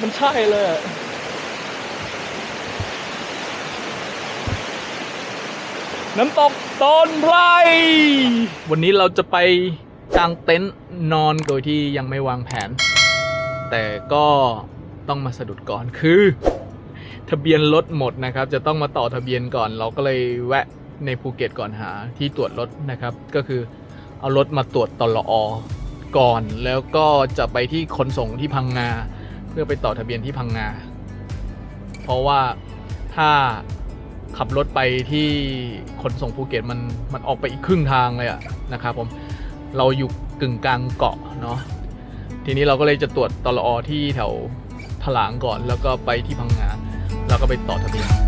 มันใช่เลย น้ำตกต้นไพรวันนี้เราจะไปกางเต็นท์นอนโดยที่ยังไม่วางแผน แต่ก็ต้องมาสะดุดก่อนคือ ทะเบียนรถหมดนะครับ จะต้องมาต่อทะเบียนก่อน เราก็เลยแวะในภูเก็ตก่อนหาที่ตรวจรถนะครับ ก็คือเอารถมาตรวจตลอก่อน แล้วก็จะไปที่ขนส่งที่พังงา พื่อไปต่อทะเบียนที่พังงา เพราะว่าถ้าขับรถไปที่ขนส่งภูเก็ตมันมันออกไปอีกครึ่งทางเลยอะนะครับผมเราอยู่กึ่งกลางเกาะเนาะทีนี้เราก็เลยจะตรวจตลอที่แถวถลางก่อน แล้วก็ไปที่พังงาแล้วก็ไปต่อทะเบียน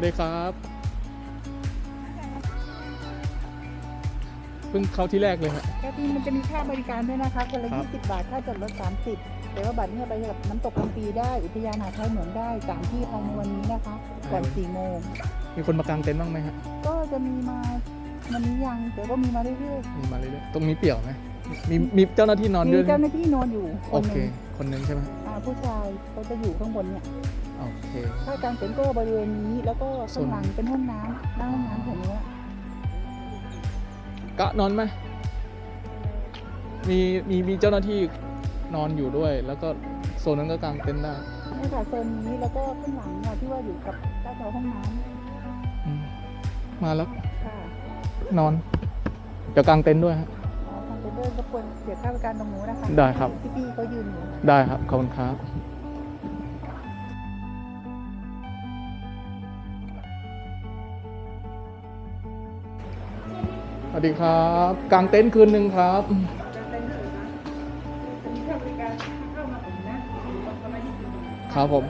วัสดีครับ เพิ่งเข้าที่แรกเลยฮะก็ที่มันจะมีค่าบริการด้วยนะคะคนละครับ20 บาท ค่าจอดรถ 30 แต่ว่าบัตรเนี่ยไปกับน้ำตกลำปีได้ อุทยานหาดไทยเหมืองได้สามที่ภายในวันนี้นะคะ ก่อน4โมง มีคนมากางเต็นท์บ้างไหมฮะ ก็จะมีมาวันนี้ยังแต่ก็มีมาเรื่อยมีมาเรื่อยๆตรงนี้เปี่ยวไหมมีมีเจ้าหน้าที่นอนๆด้มีวยไหมเจ้าหน้าที่นอนอยู่คโอนหเค นึ่งคนหนึงใช่ไหม อ่าผู้ชายเขาจะอยู่ข้างบนเนี่ย โอเค ถ้ากางเต็นท์ก็บริเวณนี้ แล้วก็ข้างหลังเป็นห้องน้ำหน้าห้องน้ำของนี้ละกะนอนไหมมีมีมีเจ้าหน้าที่นอนอยู่ด้วย แล้วก็โซนนั้นก็กางเต็นท์ได้นี่ค่ะโซนนี้แล้วก็ข้างหลังอะที่ว่าอยู่กับใต้แถวห้องน้อืมมาแล้วำค่ะนอนเดี๋ยวกางเต็นท์ด้วยฮะ อ๋อทางเต็นท์ด้วยรบกวนเสียค่าบริการตรงนู้นนะคะได้ครับที่พี่เขายืนอยู่ ได้ครับขอบคุณครับ สวัสดีครับกางเต็นท์คืนหนึ่งครับครับผม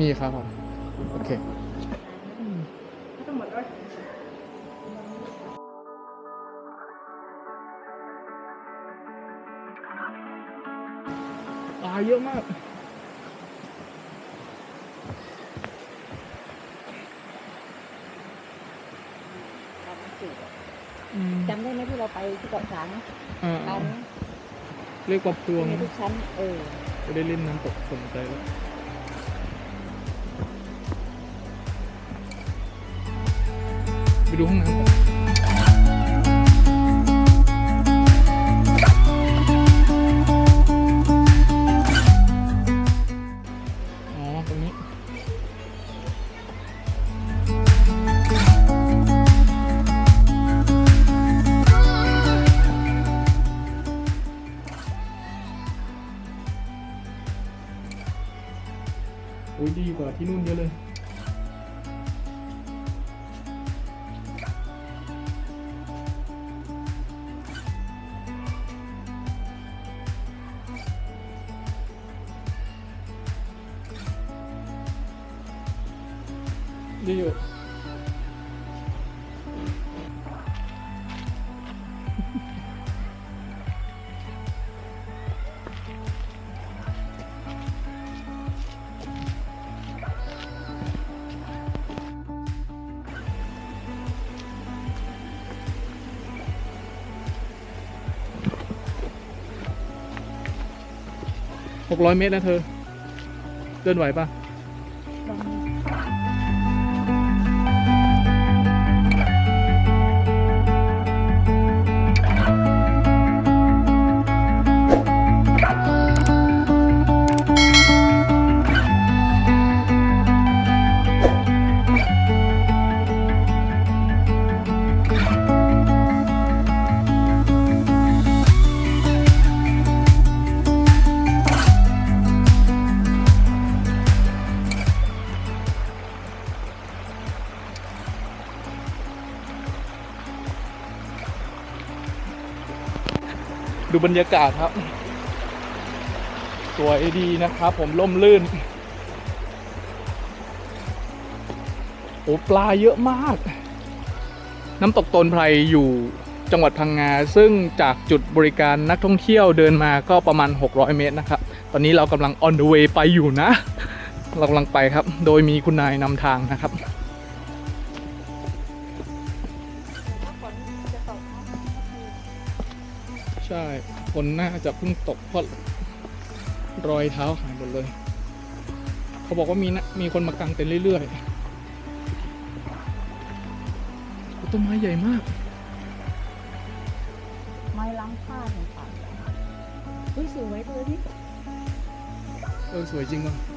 มีครับผมโอเคปลาเยอะมาก อืม จำได้ไหมที่เราไปที่เกาะช้างอ่าร้านเรียกว่าพวงมีทุกชั้น เออจะได้เล่นน้ำตกสนใจแล้วไปดูห้องน้ำก่อน ดีอยู่หกร้อยเมตรนะเธอ เดินไหวปะ บรรยากาศครับ สวยดีนะครับ ผมล่มลื่น โอ้ปลาเยอะมาก น้ำตกตนไพรอยู่จังหวัดพังงา ซึ่งจากจุดบริการนักท่องเที่ยวเดินมาก็ประมาณ 600 เมตรนะครับ ตอนนี้เรากำลัง on the way ไปอยู่นะ เรากำลังไปครับ โดยมีคุณนายนำทางนะครับ ช่คนน่าจะเพิ่งตกเพราะรอยเท้าหายหมดเลย เขาบอกว่ามีนะมีคนมากางเต็นท์เรื่อยๆโอ้ต้นไม้ใหญ่มาก ไม้ล้างผ้าเห็นป่ะเฮ้ยสวยเลยนี่เออ สวยจริงว่ะ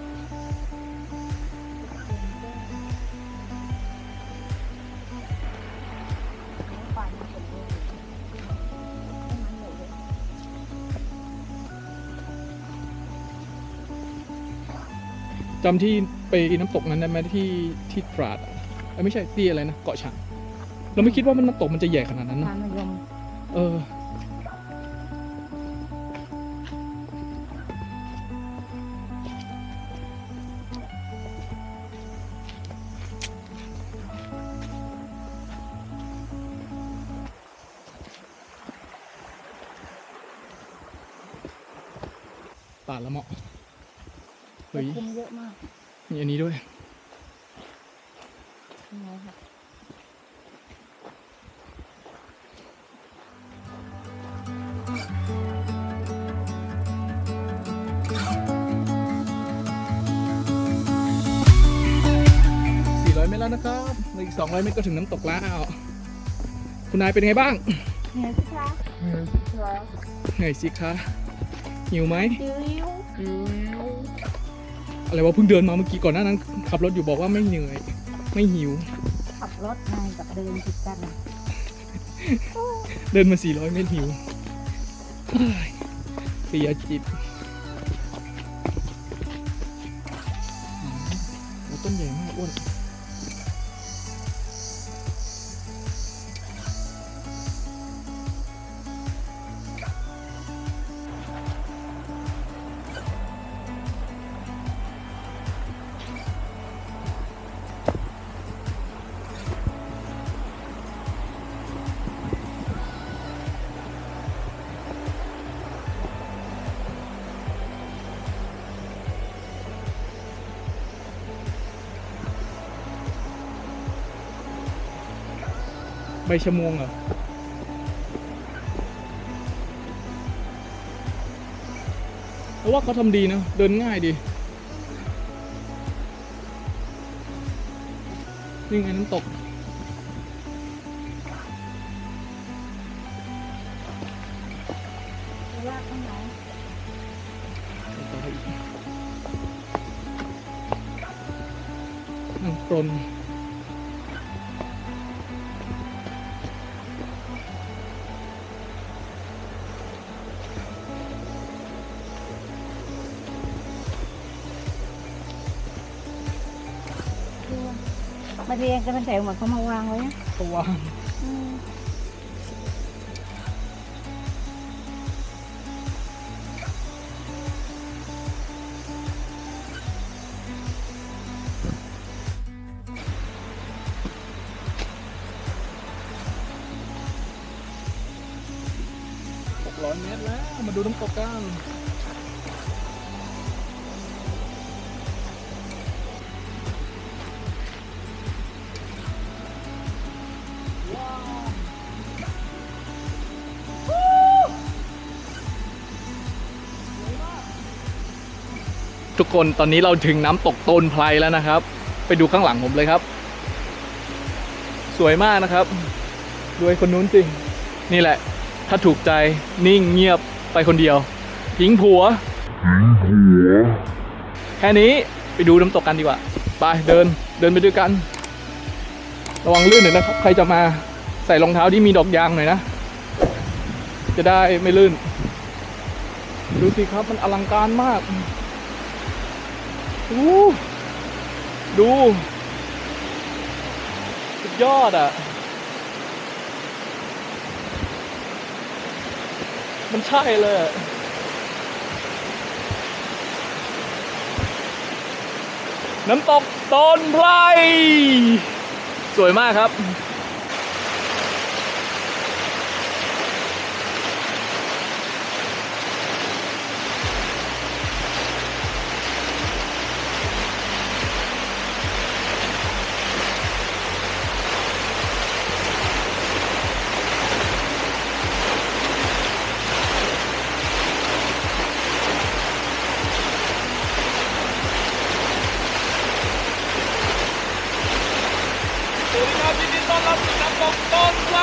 จำที่ไปน้ำตกนั้นได้ไหมที่ที่ตราดอะเอ้ยไม่ใช่ที่อะไรนะเกาะช้างเราไม่คิดว่ามันน้ำตกมันจะใหญ่ขนาดนั้นนะทานมะยมเออ ป่าละเมาะเฮ้ยคุมเยอะมาก มีอันนี้ด้วยยังไงค่ะ400เมตรแล้วนะครับเหลืออีก200เมตรก็ถึงน้ำตกแล้วคุณนายเป็นไงบ้างเหนื่อยสิคะเหนื่อยสิคะเหนื่อยสิคะหิวไหมดิ้วดิ้ว อะไรวะเพิ่งเดินมาเมื่อกี้ก่อนหน้านั้น ขับรถอยู่บอกว่าไม่เหนื่อย ไม่หิว ขับรถไงกับเดินผิดกัน เดินมา400เมตรหิวเฮ้ยเสียจิตอืมโอ้ต้นใหญ่มากอ้วน ใบชะมวงเหรอเพราะว่าเขาทำดีนะ เดินง่ายดี นี่ไงน้ำตกลากข้างไหนนั่งปรน Mà đi ăn cái bánh kẹo mà không mau ăn thôi nhé, Không ăn. Mét lá mà đưa đúng cầu cao. ทุกคนตอนนี้เราถึงน้ำตกโตนไพรแล้วนะครับ ไปดูข้างหลังผมเลยครับ สวยมากนะครับดูไอ้คนนู้นสินี่แหละ ถ้าถูกใจนิ่งเงียบไปคนเดียวทิ้งผัว แค่นี้ไปดูน้ำตกกันดีกว่า ไปเดินเดินไปด้วยกัน ระวังลื่นหน่อยนะครับใครจะมาใส่รองเท้าที่มีดอกยางหน่อยนะ จะได้ไม่ลื่น ดูสิครับมันอลังการมาก อู้ดู สุดยอดอะ มันใช่เลยน้ำตกต้นไพรสวยมากครับ บยินดีต้อนรับสู่น้ำตกต้นไทร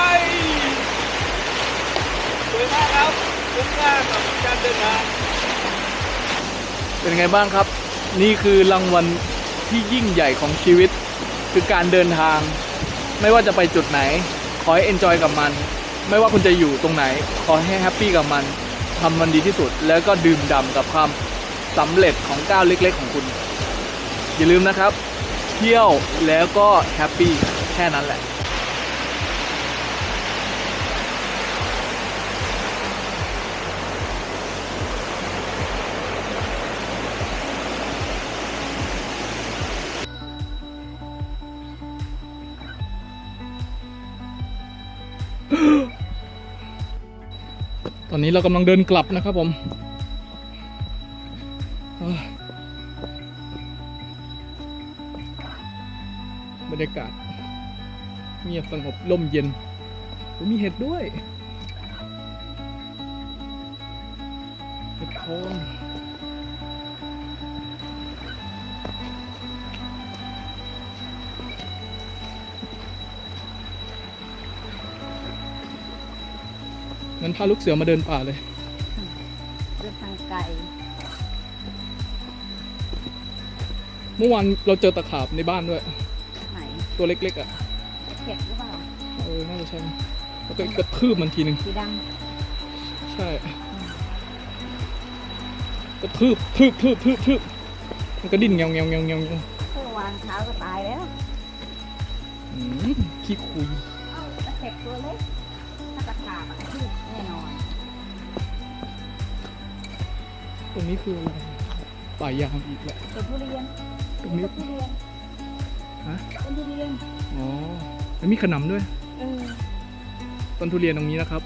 สวยมากครับคุ้มค่ากับการเดินทางเป็นไงบ้างครับ นี่คือรางวัลที่ยิ่งใหญ่ของชีวิต คือการเดินทาง ไม่ว่าจะไปจุดไหน ขอให้เอนจอยกับมัน ไม่ว่าคุณจะอยู่ตรงไหน ขอให้แฮปปี้กับมันทำมันดีที่สุด แล้วก็ดื่มด่ำกับความสำเร็จของก้าวเล็ก ๆ ของคุณ อย่าลืมนะครับ เที่ยวแล้วก็แฮปปี้แค่นั้นแหละ อนนี้เรากำลังเดินกลับนะครับผมบรรยากาศเงียบสงบลมเย็นมีเห็ดด้วยเห็ด โคนงั้นพาลูกเสือมาเดินป่าเลยเดินทางไกลเมื่อวานเราเจอตะขาบในบ้านด้วย ไหนตัวเล็กๆอะเข็ดหรือเปล่าเออน่าจะใช่นะแล้วก็กระทืบมันทีหนึ่งสีดใช่กระทืบทืบทืบทืบทืบมันก็ดิ้นเงาเงาเงาเงาเงาำเมื่อวานเช้าก็ตายแล้ว อืมขี้คุย เอ้าตะเข็บตัวเล็ก ตรงนี้คืออะไรป่ายางอีกแหละต้นทุเรียนตรงนี้ต้นทุเรียนฮะต้นทุเรียนอ๋อแล้วมีขนำด้วยเออต้นทุเรียนตรงนี้นะครับ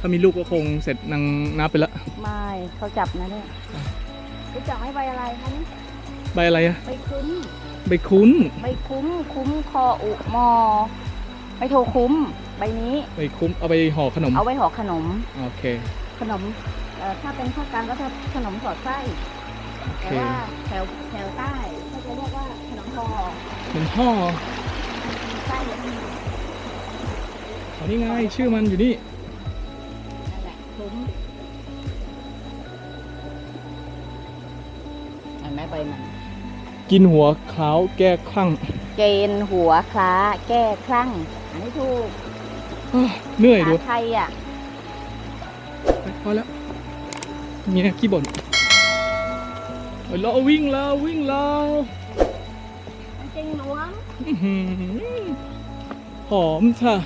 ถ้ามีลูกก็คงเสร็จนางนับไปละไม่เขาจับนะเนี่ยอะรู้จักไหมใบอะไรคะนี่ใบอะไรอะใบคุ้มใบคุ้นใบคุ้มคุ้มคออุมอใบโทคุ้มใบนี้ใบคุ้มเอาไปห่อขนมเอาไว้ห่อขนมโอเค ขนม เอ่อถ้าเป็นภาคกลางก็จะขนมสอดไส้โอเคแต่ว่าแถวแถวใต้เขาจะเรียกว่าขนมคอเป็นห่อไส้แบบนี้อ๋อนี่ไงชื่อมันอยู่นี่นั่นแหละคุ้มเห็นไหมใบมัน กินหัวขาวแก้คลั่งเกณฑ์หัวคล้า แก้คลั่ง อันนี้ถูกอ้าวเหนื่อยดูภาษาไทยอะ พอแล้ว เมียขี้บ่นเฮ้ยเราวิ่งแล้ววิ่งแล้วมันจริงหลวงอื้อหือหอมค่ะ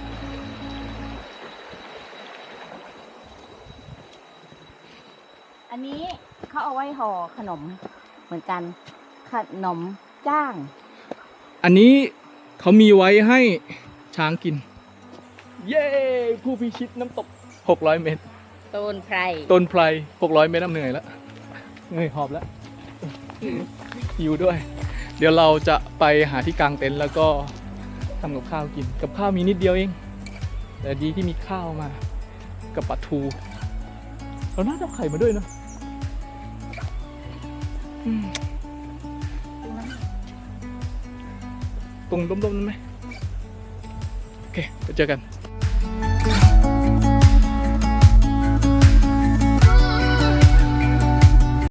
อันนี้เขาเอาไว้ห่อขนมเหมือนกัน ขนมจ้าง อันนี้เขามีไว้ให้ช้างกิน เย้ผู้พิชิตน้ำตก 600 เมตร ต้นไพรต้นไพร600เมตรน้ำเหนื่อยแล้วเหนื่อยหอบแล้วหิวด้วย เดี๋ยวเราจะไปหาที่กางเต็นท์แล้วก็ทำกับข้าวกิน กับข้าวมีนิดเดียวเอง แต่ดีที่มีข้าวมา กับปลาทูเราน่าจะไข่มาด้วยเนะตรงด้มๆนั้นไหมโอเคไปเจอกัน